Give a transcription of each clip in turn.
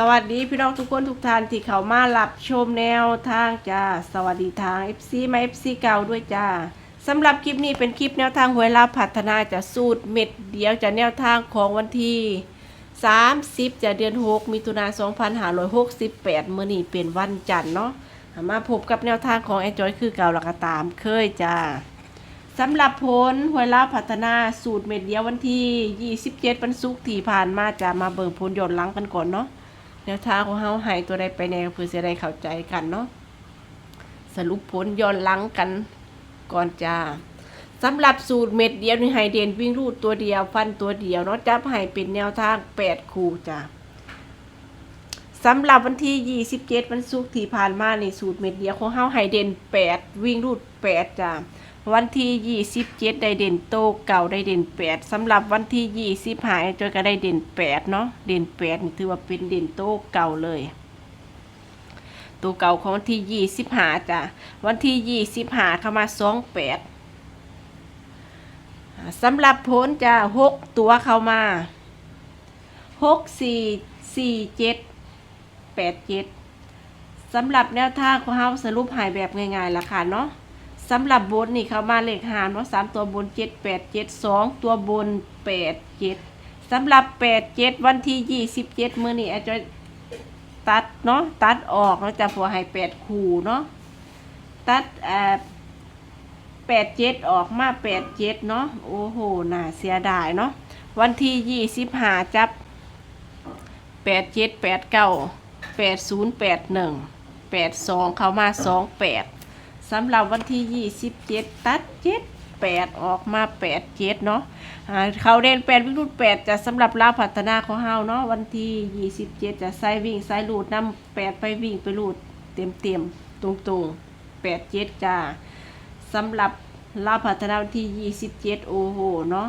สวัสดีพี่น้องทุกคนทุกท่านที่เขามารับชมแนวทางจ้าสวัสดีทาง FC มา FC เก่าด้วยจ้าสำหรับคลิปนี้เป็นคลิปแนวทางหวยลาพัฒนาจะสูตรเม็ดเดียวจะแนวทางของวันที่ 30จะเดือน 6 มิถุนา2568 มื้อนี้เป็นวันจันทร์เนาะมาพบกับแนวทางของแอนจอยคือเก่าหลักตามเคยจ้าสำหรับผลหวยลาพัฒนาสูตรเม็ดเดียววันที่ 27วันศุกร์ที่ผ่านมาจะมาเบิ่งผลย้อนหลังกันก่อนเนาะ แนวทางของเฮาให้ตัวใดไปแนวเพื่อจะได้เข้าใจกันเนาะสรุปผลย้อนหลังกันก่อนจ้าสำหรับสูตรเม็ดเดียวนี่ให้เดนวิ่งรูดตัวเดียวฟันตัวเดียวเนาะจับให้เป็นแนวทาง8คู่จ้าสำหรับวันที่ 27 วันศุกร์ที่ผ่านมาในสูตรเม็ดเดียวของเฮาให้เดน8 วิ่งรูด8จ้า วันที่ 27 ได้เด่นโตเก่าได้เด่น 8สำหรับวันที่ 20หายจอยก็ได้เด่น 8 เนาะเด่น 8 นี่ถือว่าเป็นเด่นโตเก่าเลย ตัวเก่าของวันที่ 25จ้ะวันที่ 25เข้ามา 28อ่าสำหรับผลจะ6ตัวเข้ามา 6 4 4 7 8 7สำหรับแนวทางของเฮาสรุปหายแบบง่ายๆล่ะค่ะเนาะ สำหรับบนนี่เขามาเลขหารเนาะสามตัวบนเจ็ดแปดเจ็ดสองตัวบนแปดเจ็ดสำหรับแปดเจ็ดวันที่ยี่สิบเจ็ดมือนี่อาจจะตัดเนาะตัดออกแล้วจะพอให้แปดคู่เนาะตัดอ่อแปดเจ็ดออกมาแปดเจ็ดเนาะโอ้โหน่าเสียดายเนาะวันที่ยี่สิบห้าจับแปดเจ็ดแปดเก้าแปดศูนย์แปดหนึ่งแปดสองเขามาสองแปด สำหรับวันที่ 27 ตัด7 8ออกมา8 7เนาะอ่าเขาเด่น8วิ่งรูด8จะสำหรับลาพัฒนาของเฮาเนาะวันที่ 27 จะใส่วิ่งใส่รูดนำ8ไปวิ่งไปรูดเต็มเต็มตรงตรง8 7จ้าสำหรับลาพัฒนาวันที่ 27 โอ้โหเนาะ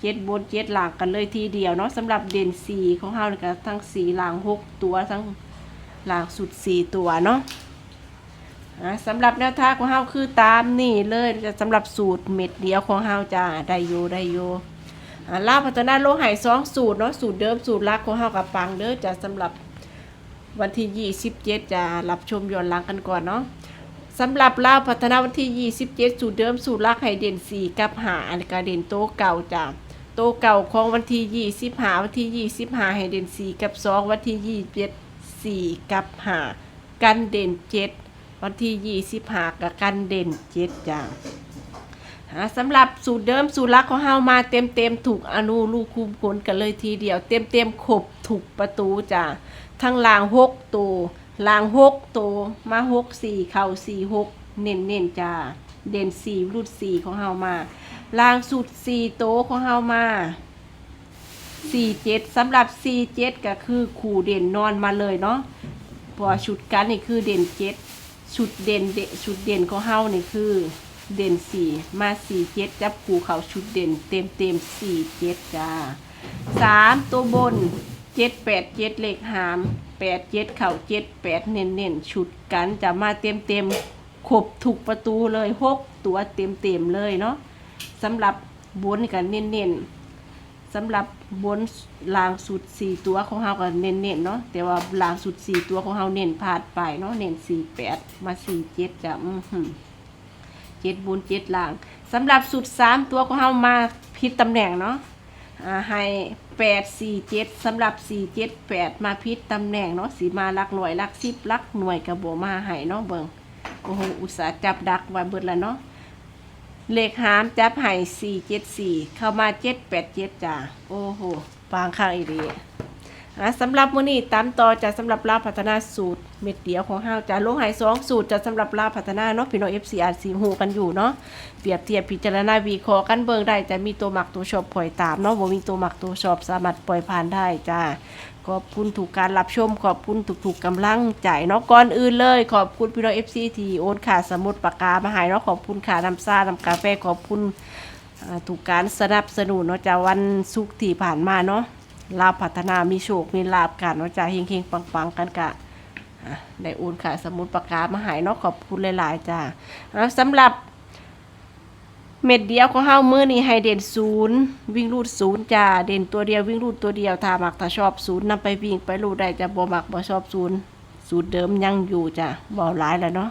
เจ็ดบนเจ็ดหลังกันเลยทีเดียวเนาะสำหรับเด่นสีของเฮานี่ก็ทั้งสีหลังหกตัวทั้งหลังสุดสี่ตัวเนาะ อะสำหรับแนวทางของเฮาคือตามนี่เลยจะสำหรับสูตรเม็ดเดียวของเฮาจ้าได้อยู่ได้อยู่ลาพัฒนาโลหะสองสูตรเนาะสูตรเดิมสูตรลักของเฮากับปังเด้อจะสำหรับวันที่ 27 จะรับชมย้อนหลังกันก่อนเนาะสำหรับลาวพัฒนาวันที่ 27 สูตรเดิมสูตรลักให้เด่น4 กับ5อันก็เด่นโตเก่าจ้าโตเก่าของวันที่25วันที่25ให้เด่น4 กับ 2 วันที่27 4 กับ5กันเด่น7 วันที่25กับกันเด่น7จ้าหาสำหรับสูตรเดิมสูตรลักของเฮามาเต็มเต็มถูกอนุลูกคุมผลกันเลยทีเดียว เต็มเต็มขบถูกประตูจ้าทั้งลางหกตัวลางหกตัวมาหกสี่เข่าสี่หกเน้นเน้นจ้าเด่นสี่รูดสี่ของเฮามาลางสูตรสี่โตของเฮามาสี่เจ็ดสำหรับสี่เจ็ดก็คือขู่เด่นนอนมาเลยเนาะเพราะชุดกันนี่คือเด่นเจ็ด ชุดเด่นเดชุดเด่นของเฮานี่คือ เด่นสี่มาสี่เจ็ดจับขู่เขาชุดเด่นเต็มเต็มสี่เจ็ดจ้าสามตัวบนเจ็ดแปดเจ็ดเลขหามแปดเจ็ดเข่าเจ็ดแปดเน้นเน้นชุดกันจะมาเต็มเต็มขบถูกประตูเลยหกตัวเต็มเต็มเลยเนาะสำหรับบนกันเน้นเน้น สำหรับบนรางสุดสี่ตัวของเฮาก็เน้นๆเนาะแต่ว่ารางสุดสี่ตัวของเฮาเน้นพลาดไปเนาะเน้นสี่แปดมาสี่เจ็ดจะอือหือเจ็ดบนเจ็ดล่างสำหรับสุดสามตัวของเฮามาผิดตำแหน่งเนาะให้แปดสี่เจ็ดสำหรับสี่เจ็ดแปดมาผิดตำแหน่งเนาะสีมาลักหน่วยลักสิบลักหน่วยกระโบมาให้เนาะเบิ่งโอ้โหอุตสาห์จับดักไว้เบิดแล้วเนาะ เลขหามจับไห่สี่เจ็ดสี่เข้ามาเจ็ดแปดเจ็ดจ้าโอ้โหฟางข้างอีดี อะสำหรับมื้อนี้ตามต่อจะสำหรับลาพัฒนาสูตรเม็ดเดียวของเฮาจะลงไห้สองสูตรจะสำหรับลาพัฒนาเนาะพี่น้อง FC อาจสิฮู้กันอยู่เนาะเปรียบเทียบพิจารณาวิเคราะห์กันเบิ่งได้จะมีตัวหมักตัวชอบปล่อยตามเนาะบ่มีตัวหมักตัวชอบสามารถปล่อยผ่านได้จ้าขอบคุณถูกการรับชม ขอบคุณถูกๆกำลังใจเนาะก่อนอื่นเลย ขอบคุณพี่น้อง FC ที่โอนค่าสมุดปากกามาให้เนาะขอบคุณค่าน้ำซ่าน้ำกาแฟขอบคุณอ่าถูกการสนับสนุนเนาะจาวันศุกร์ที่ผ่านมาเนาะ ลาภพัฒนามีโชค มีลาบกันเนาะจ้าเฮงๆ ปังๆ กันกะอะได้โอนค่าสมุดปากกามาให้เนาะขอบคุณหลายๆจ้าสำหรับเม็ดเดียวของเฮามื้อนี้ให้เด่นศูนย์วิ่งรูดศูนย์จ้าเด่นตัวเดียววิ่งรูดตัวเดียวถ้ามักถ้าชอบศูนย์นำไปวิ่งไปรูดได้จะบ่มักบ่ชอบศูนย์สูตรเดิมยังอยู่จ้ะบ่หลายแล้วเนาะ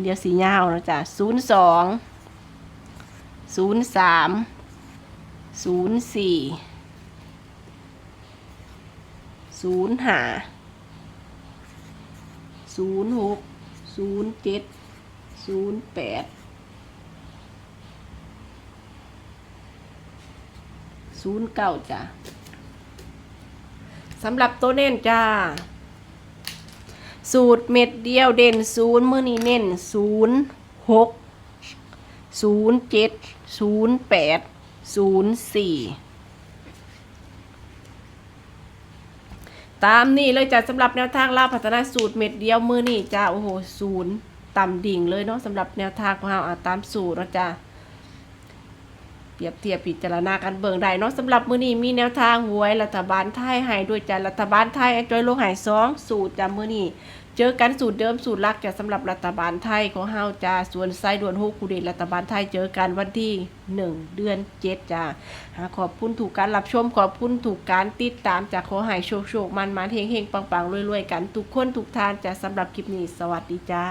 เดี๋ยวสียาวแล้วจ้ะศูนย์สองศูนย์สามศูนย์สี่ ศูนย์ห้าศูนย์หกศูนย์เจ็ดศูนย์แปดศูนย์เก้าจ้ะสำหรับตัวเน้นจ้า สูตรเม็ดเดียวเด่นศูนย์มื่อนี้เน้นศูนย์หกศูนย์เจ็ดศูนย์แปดศูนย์สี่ ตามนี่เลยจ้ะสำหรับแนวทางเล่าพัฒนาสูตรเม็ดเดียวมือนี่จ้าโอ้โหศูนย์ต่ำดิ่งเลยเนาะสำหรับแนวทางของเราอะตามสูตรเนาะจ้าเปรียบเทียบพิจารณากันเบิ่งได้เนาะสำหรับมือนี้มีแนวทางหวยรัฐบาลไทยให้ด้วยจ้ะรัฐบาลไทยจอยโลหายสองสูตรจ้ะมือนี่ เจอกันสูตรเดิมสูตรลักจะสำหรับรัฐบาลไทยของเฮาจ้าส่วนไซด่วนฮูคูเดรัฐบาลไทยเจอกันวันที่ 1 เดือน7จ้าหาขอบคุณถูกการรับชมขอบคุณถูกการติดตามจากขอให้โชคโชคมันมันเฮงเฮงปังปังรวยๆกัน ทุกคนทุกทานจะสำหรับคลิปนี้ สวัสดีจ้า